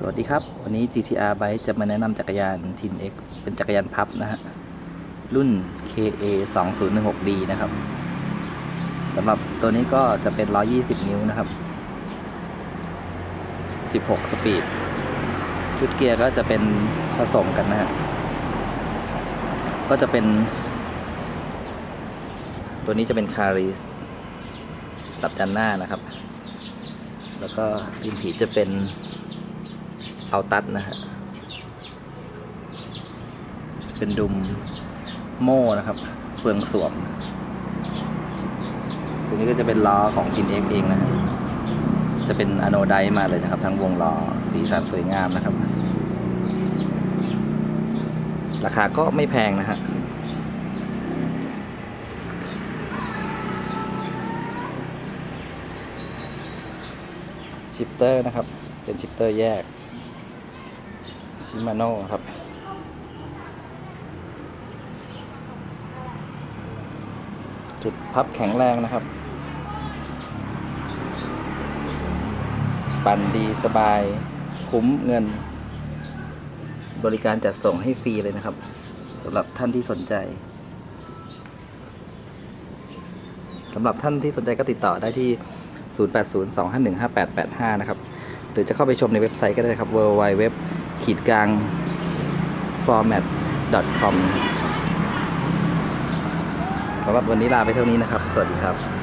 สวัสดีครับ วันนี้ GTR Bike จะมาแนะนำจักรยาน Tin X เป็นจักรยานพับนะฮะ รุ่น KA 2 0 1 6 D นะครับสำหรับตัวนี้ก็จะเป็น 120 นิ้วนะครับ 16 สปีด ชุดเกียร์ก็จะเป็นผสมกันนะฮะ ก็จะเป็น ตัวนี้จะเป็นคาริสสับจันหน้านะครับ แล้วก็ฟิล์มผีจะเป็น เอาตัดนะฮะ เป็นดุมโม่นะครับ เฟืองสวมตัวนี้ก็จะเป็นล้อของทินเอ็กเองนะฮะ จะเป็นอโนไดมาเลยนะครับ ทั้งวงล้อ สีสันสวยงามนะครับ ราคาก็ไม่แพงนะฮะชิปเตอร์นะครับ เป็นชิปเตอร์แยก ชิมาโน่ครับ จุดพับแข็งแรงนะครับ ปั่นดีสบาย คุ้มเงิน บริการจัดส่งให้ฟรีเลยนะครับสำหรับท่านที่สนใจสำหรับท่านที่สนใจก็ติดต่อได้ที่ 0802515885 นะครับ หรือจะเข้าไปชมในเว็บไซต์ก็ได้ครับ www ขีดกลาง format com สำหรับวันนี้ลาไปเท่านี้นะครับ สวัสดีครับ